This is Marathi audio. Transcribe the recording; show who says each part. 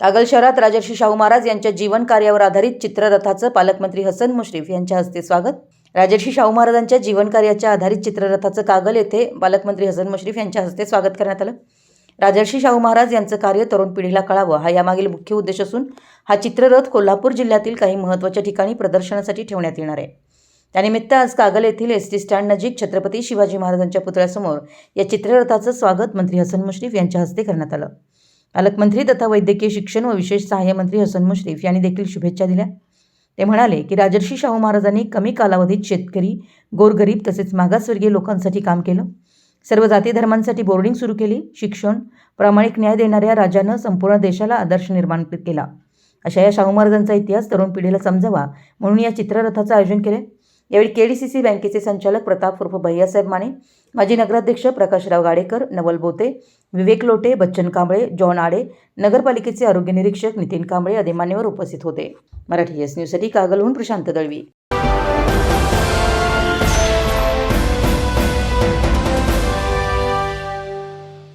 Speaker 1: कागल शहरात राजर्षी शाहू महाराज यांच्या जीवन कार्यावर आधारित चित्ररथाचं पालकमंत्री हसन मुश्रीफ यांच्या हस्ते स्वागत. राजर्षी शाहू महाराजांच्या जीवन कार्याच्या आधारित चित्ररथाचं कागल येथे पालकमंत्री हसन मुश्रीफ यांच्या हस्ते स्वागत करण्यात आलं. राजर्षी शाहू महाराज यांचं कार्य तरुण पिढीला कळावं हा यामागील मुख्य उद्देश असून हा चित्ररथ कोल्हापूर जिल्ह्यातील काही महत्त्वाच्या ठिकाणी प्रदर्शनासाठी ठेवण्यात येणार आहे. त्यानिमित्त आज कागल येथील एस टी स्टँड नजीक छत्रपती शिवाजी महाराजांच्या पुतळ्यासमोर या चित्ररथाचं स्वागत मंत्री हसन मुश्रीफ यांच्या हस्ते करण्यात आलं. पालकमंत्री तथा वैद्यकीय शिक्षण व विशेष सहाय्य मंत्री हसन मुश्रीफ यांनी देखील शुभेच्छा दिल्या. ते म्हणाले की राजर्षी शाहू महाराजांनी कमी कालावधीत शेतकरी गोरगरीब तसेच मागासवर्गीय लोकांसाठी काम केलं. सर्व जाती धर्मांसाठी बोर्डिंग सुरू केली. शिक्षण प्रामाणिक न्याय देणाऱ्या राजानं संपूर्ण देशाला आदर्श निर्माण केला. अशा या शाहू महाराजांचा इतिहास तरुण पिढीला समजावा म्हणून या चित्ररथाचं आयोजन केले यावेळी के डी सी सी बँकेचे संचालक प्रताप उर्फ भैयासाहेब माने माजी नगराध्यक्ष प्रकाशराव गाडेकर नवल बोते विवेक लोटे बच्चन कांबळे जॉन आडे नगरपालिकेचे आरोग्य निरीक्षक नितीन कांबळे आदी मान्यवर उपस्थित होते. मराठी एस न्यूजसाठी कागलहून प्रशांत दळवी.